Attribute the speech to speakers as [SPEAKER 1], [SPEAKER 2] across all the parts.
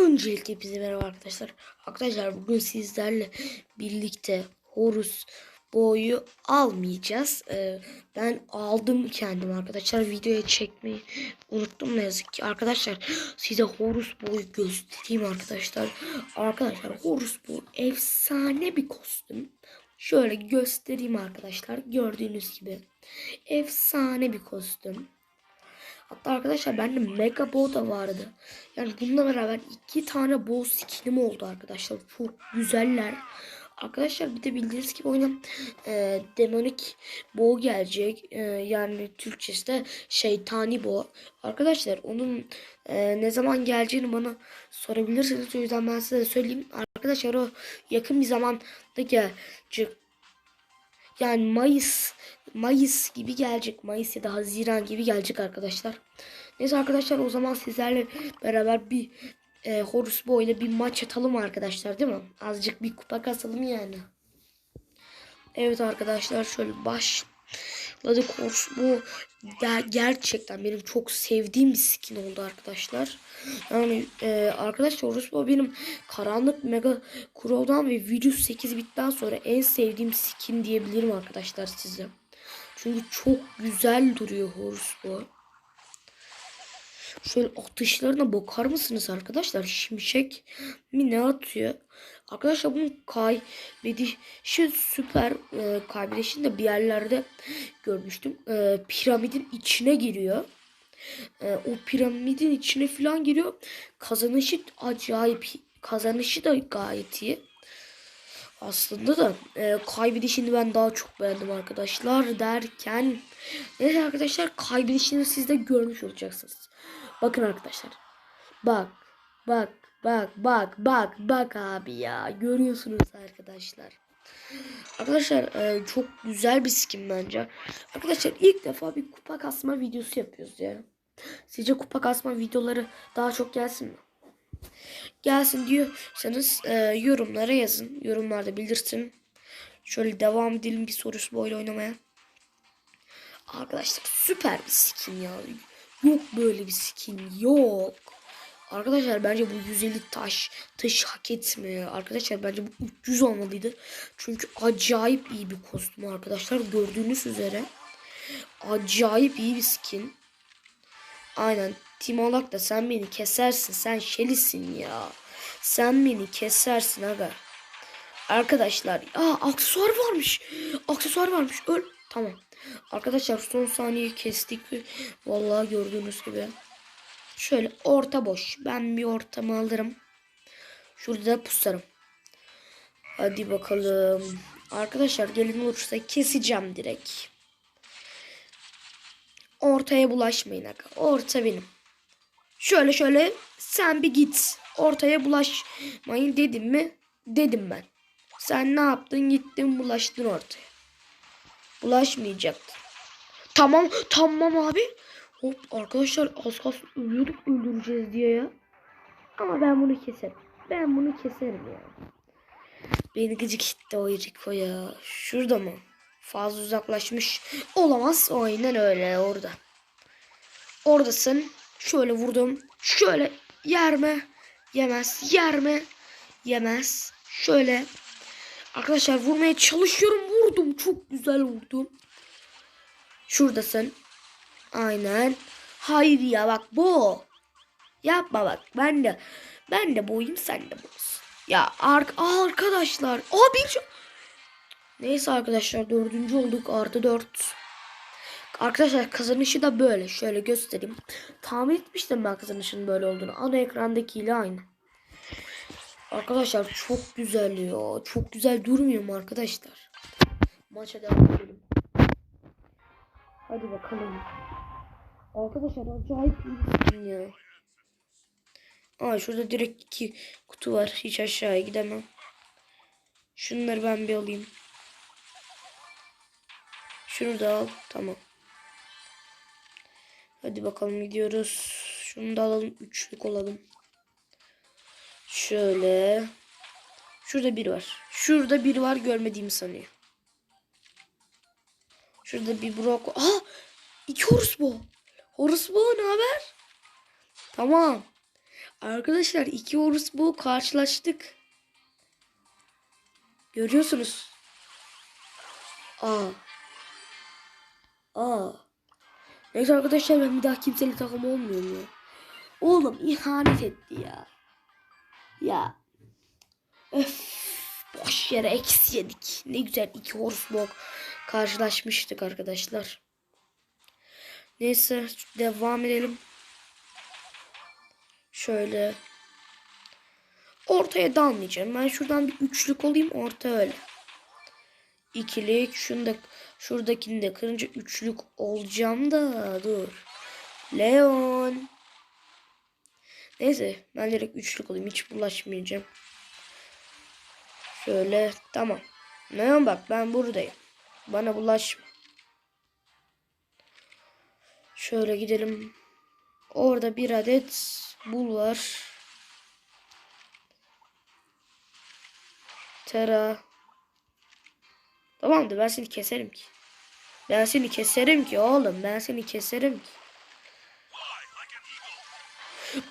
[SPEAKER 1] Öncelikle bize merhaba arkadaşlar. Arkadaşlar bugün sizlerle birlikte Horus boyu almayacağız. Ee, ben aldım kendim arkadaşlar. Videoya çekmeyi unuttum ne yazık ki. Arkadaşlar size Horus boyu göstereyim arkadaşlar. Arkadaşlar Horus boyu efsane bir kostüm. Şöyle göstereyim arkadaşlar. Gördüğünüz gibi. Efsane bir kostüm. Hatta arkadaşlar bende Mega Bow da vardı. Yani bununla beraber iki tane Bow skinim oldu arkadaşlar. Çok güzeller. Arkadaşlar bir de bildiğiniz gibi oyuna e, Demonic Bow gelecek. E, yani Türkçesi de Şeytani Bow. Arkadaşlar onun e, ne zaman geleceğini bana sorabilirsiniz. O yüzden ben size söyleyeyim. Arkadaşlar o yakın bir zamanda gelecek. Yani Mayıs Mayıs gibi gelecek. Mayıs ya da Haziran gibi gelecek arkadaşlar. Neyse arkadaşlar o zaman sizlerle beraber bir e, Horus Boy ile bir maç atalım arkadaşlar değil mi? Azıcık bir kupa kasalım yani. Evet arkadaşlar şöyle başladık. Horus bu ger- gerçekten benim çok sevdiğim bir skin oldu arkadaşlar. Yani e, arkadaşlar Horus bu benim karanlık mega Crow'dan ve Virus 8 bitten sonra en sevdiğim skin diyebilirim arkadaşlar size. Çünkü çok güzel duruyor Horus bu. Şöyle atışlarına bakar mısınız arkadaşlar? Şimşek mi ne atıyor? Arkadaşlar bunun kaybedişi süper e, kaybedişini de bir yerlerde görmüştüm. E, piramidin içine giriyor. E, o piramidin içine falan giriyor. Kazanışı acayip. Kazanışı da gayet iyi. Aslında da e, kaybedişini ben daha çok beğendim arkadaşlar derken neyse arkadaşlar kaybedişini siz de görmüş olacaksınız. Bakın arkadaşlar. Bak bak bak bak bak bak abi ya görüyorsunuz arkadaşlar. Arkadaşlar e, çok güzel bir skin bence. Arkadaşlar ilk defa bir kupa kasma videosu yapıyoruz ya. Sizce kupa kasma videoları daha çok gelsin mi? gelsin diyorsanız e, yorumlara yazın. Yorumlarda belirtin. Şöyle devam edelim bir sorusu böyle oynamaya. Arkadaşlar süper bir skin ya. Yok böyle bir skin yok. Arkadaşlar bence bu 150 taş taş hak etmiyor. Arkadaşlar bence bu 300 olmalıydı. Çünkü acayip iyi bir kostüm arkadaşlar. Gördüğünüz üzere. Acayip iyi bir skin. Aynen. Timolak da sen beni kesersin. Sen şelisin ya. Sen beni kesersin aga. Arkadaşlar. Aa aksesuar varmış. Aksesuar varmış. Öl. Tamam. Arkadaşlar son saniye kestik. Vallahi gördüğünüz gibi. Şöyle orta boş. Ben bir ortamı alırım. Şurada da pusarım. Hadi bakalım. Arkadaşlar gelin olursa keseceğim direkt. Ortaya bulaşmayın aga. Orta benim. Şöyle şöyle sen bir git. Ortaya bulaşmayın dedim mi? Dedim ben. Sen ne yaptın? Gittin bulaştın ortaya. Bulaşmayacaktın. Tamam tamam abi. Hop arkadaşlar az kalsın ölüyorduk öldüreceğiz diye ya. Ama ben bunu keserim. Ben bunu keserim ya. Beni gıcık etti o Eriko ya. Şurada mı? Fazla uzaklaşmış. Olamaz. Aynen öyle orada. Oradasın. Şöyle vurdum. Şöyle yer mi? Yemez. Yer mi? Yemez. Şöyle. Arkadaşlar vurmaya çalışıyorum. Vurdum. Çok güzel vurdum. Şuradasın. Aynen. Hayır ya bak bu. Yapma bak. Ben de ben de boyum sen de boysun. Ya ark arkadaşlar. Aa bir şey- Neyse arkadaşlar dördüncü olduk artı dört. Arkadaşlar kazanışı da böyle. Şöyle göstereyim. Tahmin etmiştim ben kazanışın böyle olduğunu. Ana ekrandakiyle aynı. Arkadaşlar çok güzel ya. Çok güzel durmuyor mu arkadaşlar? Maça devam edelim. Hadi bakalım. Arkadaşlar acayip iyi ya. Aa şurada direkt iki kutu var. Hiç aşağıya gidemem. Şunları ben bir alayım. Şunu da al. Tamam. Hadi bakalım gidiyoruz. Şunu da alalım. Üçlük olalım. Şöyle. Şurada bir var. Şurada bir var görmediğimi sanıyor. Şurada bir Brock. Aa! İki Horus bu ne haber? Tamam. Arkadaşlar iki Horus bu karşılaştık. Görüyorsunuz. Aa. Aa. Neyse arkadaşlar ben bir daha kimseyle takım olmuyorum ya. Oğlum ihanet etti ya. Ya. Öf. Boş yere eksi yedik. Ne güzel iki Horus karşılaşmıştık arkadaşlar. Neyse devam edelim. Şöyle. Ortaya dalmayacağım. Ben şuradan bir üçlük olayım orta öyle. İkilik. Şunda, şuradakini de kırınca üçlük olacağım da dur. Leon. Neyse ben direkt üçlük olayım. Hiç bulaşmayacağım. Şöyle tamam. Leon bak ben buradayım. Bana bulaşma. Şöyle gidelim. Orada bir adet bul var. Tera. Tamamdır ben seni keserim ki. Ben seni keserim ki oğlum. Ben seni keserim ki.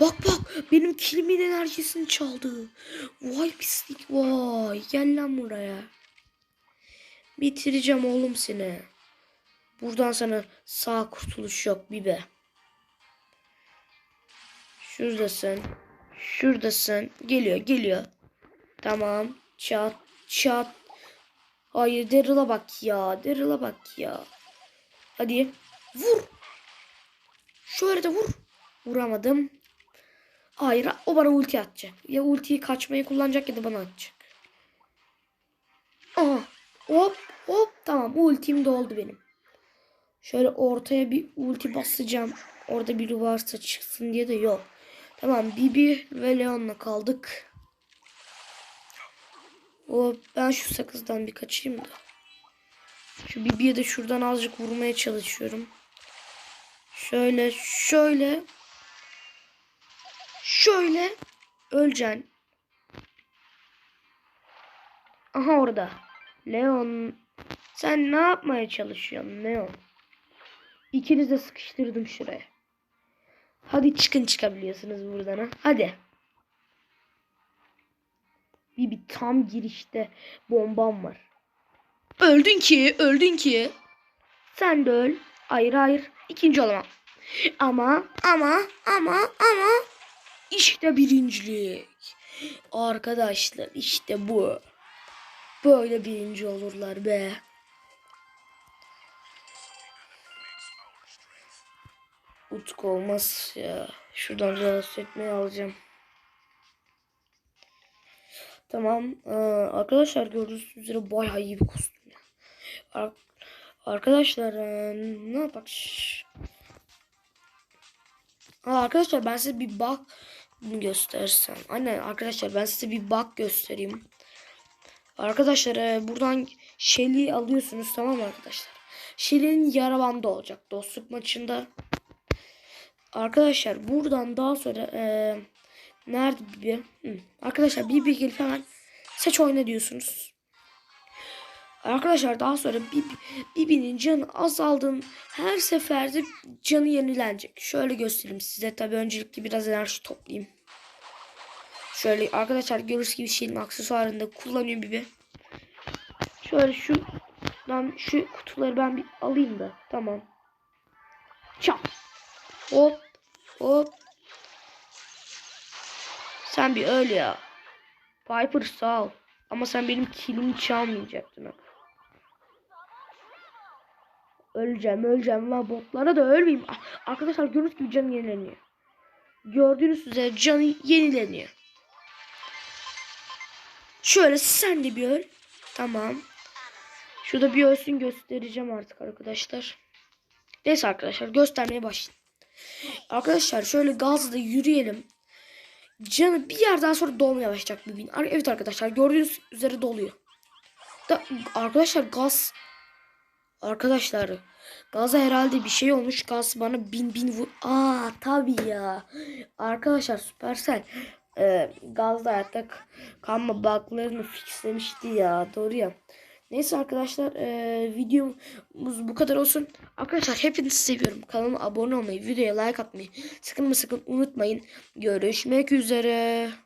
[SPEAKER 1] Bak bak benim kilimin enerjisini çaldı. Vay pislik vay. Gel lan buraya. Bitireceğim oğlum seni. Buradan sana sağ kurtuluş yok Bibe. Şuradasın. Şuradasın. Geliyor geliyor. Tamam. Çat çat. Hayır Daryl'a bak ya. Daryl'a bak ya. Hadi. Vur. Şöyle de vur. Vuramadım. Hayır o bana ulti atacak. Ya ultiyi kaçmayı kullanacak ya da bana atacak. Aha. Hop hop tamam ultim doldu benim. Şöyle ortaya bir ulti basacağım. Orada biri varsa çıksın diye de yok. Tamam Bibi ve Leon'la kaldık. O ben şu sakızdan bir kaçayım da. Şu Bibi'ye de şuradan azıcık vurmaya çalışıyorum. Şöyle şöyle. Şöyle. Öleceksin. Aha orada. Leon. Sen ne yapmaya çalışıyorsun Leon? İkiniz de sıkıştırdım şuraya. Hadi çıkın çıkabiliyorsunuz buradan ha. Hadi. Bir, bir tam girişte bombam var. Öldün ki, öldün ki. Sen de öl. Hayır hayır. İkinci olamam. Ama ama ama ama işte birincilik. Arkadaşlar işte bu. Böyle birinci olurlar be. Utku olmaz ya. Şuradan rahatsız etmeyi alacağım. Tamam. Ee, arkadaşlar gördüğünüz üzere bayağı iyi bir kostüm. Ar arkadaşlar e, ne yapak? Arkadaşlar ben size bir bak göstersem. Anne arkadaşlar ben size bir bak göstereyim. Arkadaşlar e, buradan Shelly alıyorsunuz tamam mı arkadaşlar? Shelly'nin yara bandı olacak dostluk maçında. Arkadaşlar buradan daha sonra e, nerede bir arkadaşlar bir gelip hemen seç oyna diyorsunuz. Arkadaşlar daha sonra bir Bibi'nin canı azaldığın her seferde canı yenilenecek. Şöyle göstereyim size. Tabi öncelikle biraz enerji toplayayım. Şöyle arkadaşlar görürsünüz gibi şeyin aksesuarında kullanıyor Bibi. Şöyle şu lan şu kutuları ben bir alayım da. Tamam. Hop. Hop. Sen bir öl ya. Piper sağ ol. Ama sen benim kilimi çalmayacaktın. Ha. Öleceğim öleceğim la botlara da ölmeyeyim. Ah, arkadaşlar gördüğünüz gibi canı yenileniyor. Gördüğünüz üzere canı yenileniyor. Şöyle sen de bir öl. Tamam. Şurada bir ölsün göstereceğim artık arkadaşlar. Neyse arkadaşlar göstermeye başlayayım. Arkadaşlar şöyle gazla yürüyelim. Canı bir yerden sonra dolmaya başlayacak bir bin. Evet arkadaşlar gördüğünüz üzere doluyor. Da, arkadaşlar gaz Arkadaşlar gaza herhalde bir şey olmuş. Gaz bana bin bin vur. Aa tabii ya. Arkadaşlar Supercell e, gazda hayatta kalma buglarını fixlemişti ya. Doğru ya. Neyse arkadaşlar e, videomuz bu kadar olsun. Arkadaşlar hepinizi seviyorum. Kanalıma abone olmayı, videoya like atmayı sakın mı sakın unutmayın. Görüşmek üzere.